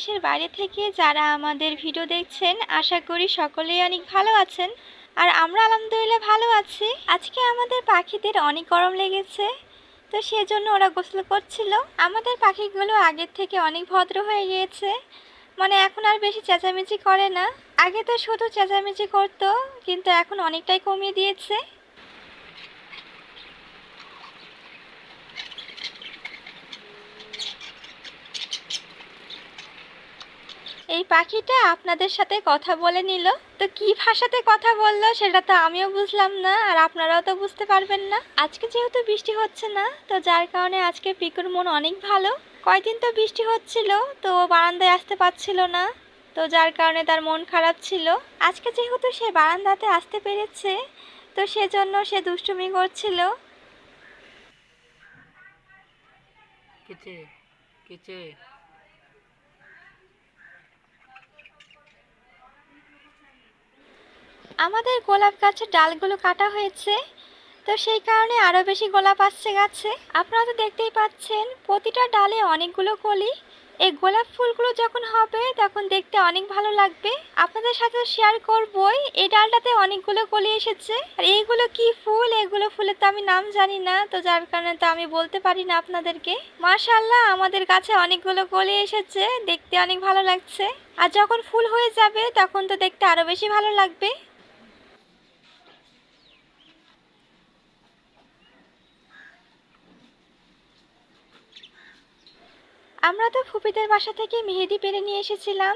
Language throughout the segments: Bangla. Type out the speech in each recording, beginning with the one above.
দেশের বাইরে থেকে যারা আমাদের ভিডিও দেখছেন, আশা করি সকলেই অনেক ভালো আছেন। আর আমরা আলহামদুলিল্লাহ ভালো আছি। আজকে আমাদের পাখিদের অনেক গরম লেগেছে, তো সেজন্য ওরা গোসল করছিল। আমাদের পাখিগুলো আগের থেকে অনেক ভদ্র হয়ে গিয়েছে মানে এখন আর বেশি চেঁচামেচি করে না। আগে তো শুধু চেঁচামেচি করতো, কিন্তু এখন অনেকটাই কমিয়ে দিয়েছে এই পাখিটা আপনাদের সাথে কথা বলে নিল। তো কি ভাষাতে কথা বলল সেটা তো আমিও বুঝলাম না, আর আপনারাও তো বুঝতে পারবেন না। আজকে যেহেতু বৃষ্টি হচ্ছে না, তো যার কারণে আজকে পিকুর মন অনেক ভালো। কয়দিন তো বৃষ্টি হচ্ছিল, তো বারান্দায় আসতে পারছিল না, তো যার কারণে তার মন খারাপ ছিল। আজকে যেহেতু সে বারান্দাতে আসতে পেরেছে, তো সেজন্য সে দুষ্টুমি করছিল। কিচে কিচে। আমাদের গোলাপ গাছের ডালগুলো কাটা হয়েছে, তো সেই কারণে আরও বেশি গোলাপ আসছে গাছে। আপনারা তো দেখতেই পাচ্ছেন, প্রতিটা ডালে অনেকগুলো কলি। এই গোলাপ ফুলগুলো যখন হবে, তখন দেখতে অনেক ভালো লাগবে। আপনাদের সাথে শেয়ার করবই, এই ডালটাতে অনেকগুলো কলি এসেছে। আর এইগুলো কি ফুল? এগুলো ফুলের তো আমি নাম জানি না, তো যার কারণে তো আমি বলতে পারি না আপনাদেরকে। মাশাল্লাহ আমাদের কাছে অনেকগুলো কলি এসেছে, দেখতে অনেক ভালো লাগছে। আর যখন ফুল হয়ে যাবে, তখন তো দেখতে আরও বেশি ভালো লাগবে। আমরা তো ফুপিদের বাসা থেকে মেহেদি পেরে নিয়ে এসেছিলাম।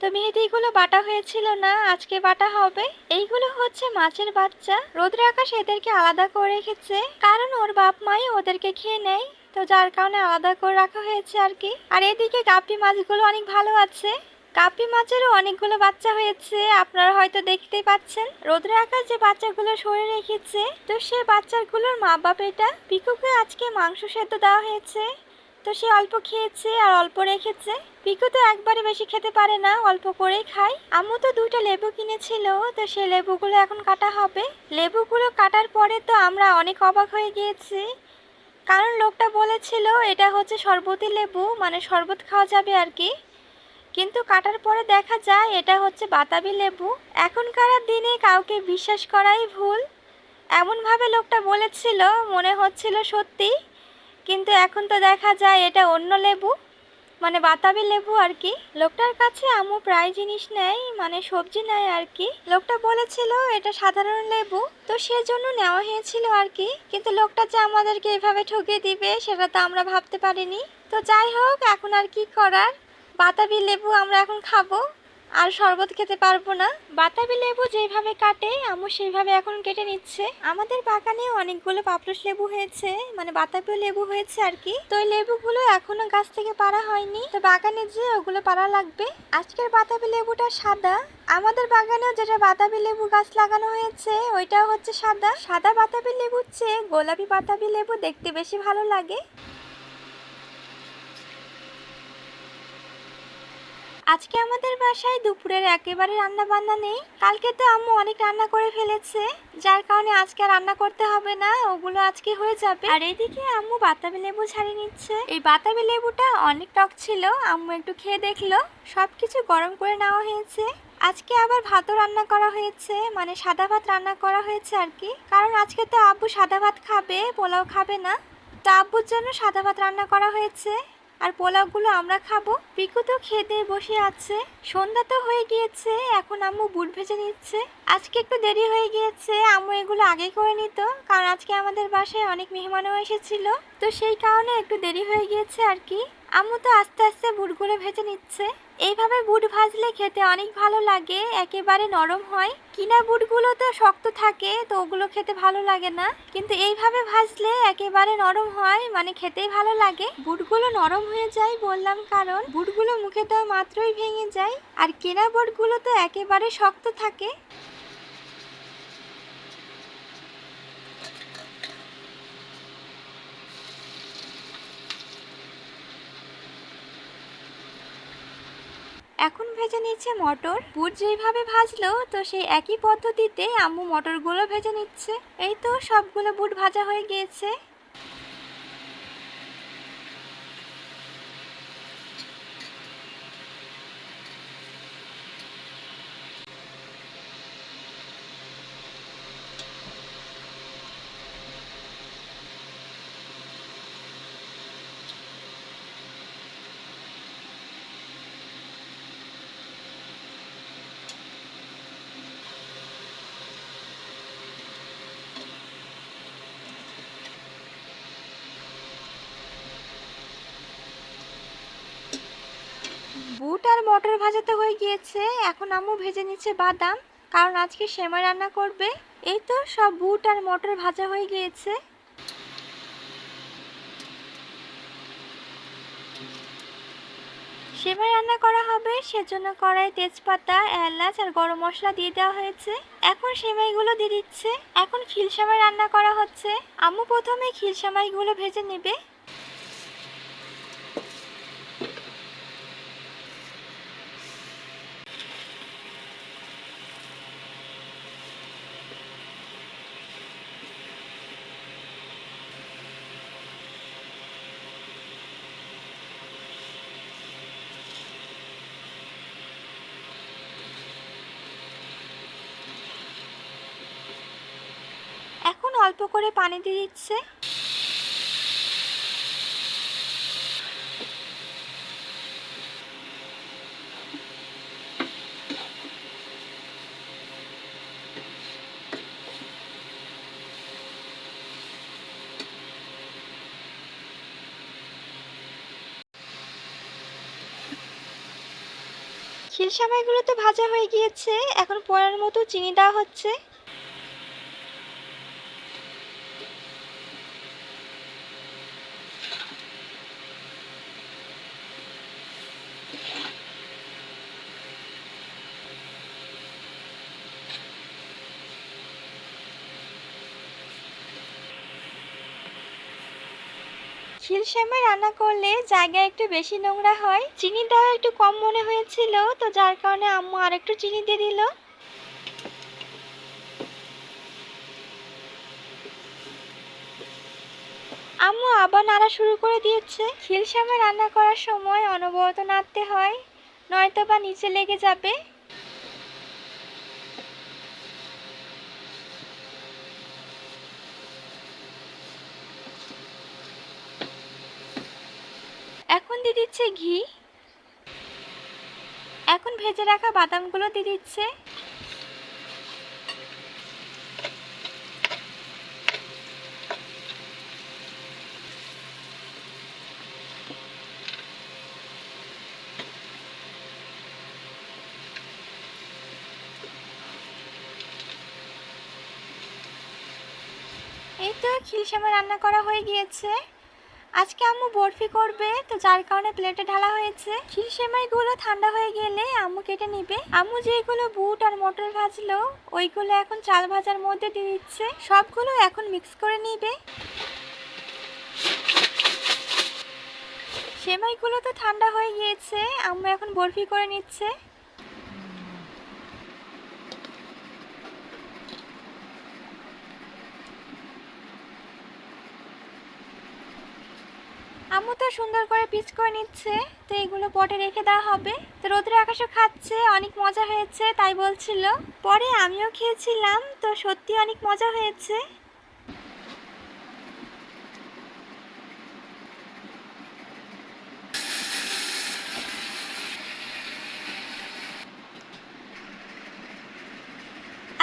তো মেহেদিগুলো বাটা হয়েছিল না, আজকে বাটা হবে। এইগুলো হচ্ছে মাছের বাচ্চা। রোদ্রে আকাশ এদেরকে আলাদা করে রেখেছে। কারণ ওর বাপ মাই ওদেরকে খেয়ে নেয়। তো যার কারণে আলাদা করে রাখা হয়েছে আর কি। আর এদিকে গাপ্পি মাছগুলো অনেক ভালো আছে। গাপ্পি মাছেরও অনেকগুলো বাচ্চা হয়েছে, আপনারা হয়তো দেখতেই পাচ্ছেন। রোদ্রে আকাশ যে বাচ্চাগুলো সরে রেখেছে, তো সে বাচ্চাগুলোর মা বাপ এটা। পিকুকে আজকে মাংস সেদ্ধ দেওয়া হয়েছে। তো সে অল্প খেয়েছে আর অল্প রেখেছে। পিকু তো একবারে বেশি খেতে পারে না, অল্প করেই খায়। আম্মু তো দুটো লেবু কিনেছিল, তো সে লেবুগুলো এখন কাটা হবে। লেবুগুলো কাটার পরে তো আমরা অনেক অবাক হয়ে গিয়েছি। কারণ লোকটা বলেছিল, এটা হচ্ছে শরবতি লেবু মানে শরবত খাওয়া যাবে আর কি। কিন্তু কাটার পরে দেখা যায়, এটা হচ্ছে বাতাবি লেবু। এখনকার দিনে কাউকে বিশ্বাস করাই ভুল। এমনভাবে লোকটা বলেছিল, মনে হচ্ছিল সত্যি। কিন্তু এখন তো দেখা যায় এটা অন্য লেবু মানে বাতাবি লেবু আর কি। লোকটার কাছে আম্মু প্রায় জিনিস নেয় মানে সবজি নেয় আর কি। লোকটা বলেছিল এটা সাধারণ লেবু, তো সেজন্য নেওয়া হয়েছিল আর কি। কিন্তু লোকটা যে আমাদেরকে এভাবে ঠকিয়ে দিবে, সেটা তো আমরা ভাবতে পারিনি। তো যাই হোক, এখন আর কি করার? বাতাবি লেবু আমরা এখন খাব। আর শরবত খেতে পারব না। বাতাবি লেবু যেভাবে কাটে আম্মু সেইভাবে এখন কেটে নিচ্ছে। আমাদের বাগানে অনেকগুলো পাপড়ুস লেবু হয়েছে মানে বাতাবি লেবু হয়েছে আর কি। তো ওই লেবুগুলো এখনও গাছ থেকে পাড়া হয়নি। তো বাগানে যে ওগুলো পাড়া লাগবে। আজকের বাতাবি লেবুটা সাদা। আমাদের বাগানেও যেটা বাতাবি লেবু গাছ লাগানো হয়েছে ওইটাও হচ্ছে সাদা। সাদা বাতাবি লেবুর চেয়ে গোলাপি বাতাবি লেবু দেখতে বেশি ভালো লাগে। আজকে আমাদের বাসায় দুপুরের একেবারে রান্না বান্না নেই। কালকে তো আম্মু অনেক রান্না করে ফেলেছে, যার কারণে আজকে রান্না করতে হবে না, ওগুলো আজকে হয়ে যাবে। আর এদিকে আম্মু বাতাবি লেবু ছাড়িয়ে নিচ্ছে। এই বাতাবি লেবুটা অনেক টক ছিল, আম্মু একটু খেয়ে দেখল। সবকিছু গরম করে নেওয়া হয়েছে। আজকে আবার ভাতও রান্না করা হয়েছে মানে সাদা ভাত রান্না করা হয়েছে আর কি। কারণ আজকে তো আব্বু সাদা ভাত খাবে, পোলাও খাবে না। তো আব্বুর জন্য সাদা ভাত রান্না করা হয়েছে। আর পোলাওগুলো আমরা খাব। পিকু তো খেতে বসে আছে। সন্ধ্যা তো হয়ে গিয়েছে, এখন আম্মু বুট ভেজে নিচ্ছে। আজকে একটু দেরি হয়ে গিয়েছে, আম্মু এগুলো আগে করে নিত, কারণ আজকে আমাদের বাসায় অনেক মেহমানও এসেছিল। তো সেই কারণে একটু দেরি হয়ে গিয়েছে আর কি। আম্মু তো আস্তে আস্তে বুটগুলো ভেজে নিচ্ছে। এইভাবে বুট ভাজলে খেতে অনেক ভালো লাগে, একেবারে নরম হয়। কিনা বুটগুলো তো শক্ত থাকে, তো ওগুলো খেতে ভালো লাগে না। কিন্তু এইভাবে ভাজলে একেবারে নরম হয় মানে খেতেই ভালো লাগে। বুটগুলো নরম হয়ে যায় বললাম কারণ, বুটগুলো মুখে দেওয়া মাত্রই ভেঙে যায়। আর কেনা বুটগুলো তো একেবারে শক্ত থাকে। এখন ভেজে নিচ্ছে মটর। বুট যেইভাবে ভাজলো, তো সেই একই পদ্ধতিতে আম্মু মটরগুলো ভেজে নিচ্ছে। এই তো সবগুলো বুট ভাজা হয়ে গিয়েছে আর মটর ভাজাতে হয়ে গিয়েছে। এখন আম্মু ভেজে নিচ্ছে বাদাম। কারণ আজকে সেমাই রান্না করবে। এই তো সব বুট আর মটর ভাজা হয়ে গিয়েছে। সেমাই রান্না করা হবে। সেজন্য কড়াই তেজপাতা, এলাচ আর গরম মশলা দিয়ে দেওয়া হয়েছে। এখন সেমাইগুলো দিয়ে দিচ্ছে। এখন খিল সেমাই রান্না করা হচ্ছে। আম্মু প্রথমে খিল সেমাইগুলো ভেজে নেবে এখন অল্প করে পানি দিয়ে দিচ্ছে। খিল সেমাইগুলো তো ভাজা হয়ে গিয়েছে। এখন পরের মতো চিনি দেওয়া হচ্ছে। খিল সেমাই রান্না করলে জায়গা একটু বেশি নোংরা হয়। চিনি দেওয়া একটু কম মনে হয়েছিল, তো যার কারণে আম্মু আর একটু চিনি দিয়ে দিল। আম্মু আবার নাড়া শুরু করে দিয়েছে। খিল সেমাই রান্না করার সময় অনবরত নাড়তে হয় নয়তো বা নিচে লেগে যাবে এখন দিয়ে দিচ্ছে ঘি? এখন ভেজে রাখা বাদামগুলো দিয়ে দিচ্ছে। এই তো খিলসামা রান্না করা হয়ে গিয়েছে। আজকে আম্মু বরফি করবে, তো যার কারণে প্লেটে ঢালা হয়েছে। খিল সেমাইগুলো ঠান্ডা হয়ে গেলে আম্মু কেটে নিবে। আম্মু যেগুলো বুট আর মটর ভাজলো, ওইগুলো এখন চাল ভাজার মধ্যে দিয়ে দিচ্ছে। সবগুলো এখন মিক্স করে নিবে। সেমাইগুলো তো ঠান্ডা হয়ে গিয়েছে, আম্মু এখন বরফি করে নিচ্ছে। আম্মু তো সুন্দর করে পিচ করে নিচ্ছে, তো এগুলো পটে রেখে দেওয়া হবে। তো রোদ্রে আকাশও খাচ্ছে, অনেক মজা হয়েছে, তাই বলছিল। পরে আমিও খেয়েছিলাম, তো সত্যি অনেক মজা হয়েছে।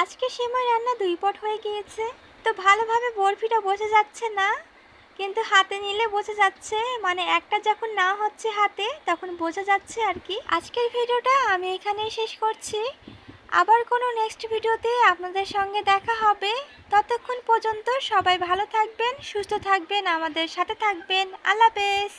আজকে সেমাই রান্না দুই পট হয়ে গিয়েছে, তো ভালোভাবে বরফিটা বসে যাচ্ছে না। কিন্তু হাতে নিলে বোঝা যাচ্ছে মানে একটা যখন না হচ্ছে হাতে, তখন বোঝা যাচ্ছে আর কি। আজকের ভিডিওটা আমি এখানেই শেষ করছি। আবার কোনো নেক্সট ভিডিওতে আপনাদের সঙ্গে দেখা হবে। ততক্ষণ পর্যন্ত সবাই ভালো থাকবেন, সুস্থ থাকবেন, আমাদের সাথে থাকবেন। আল্লাহ হাফেজ।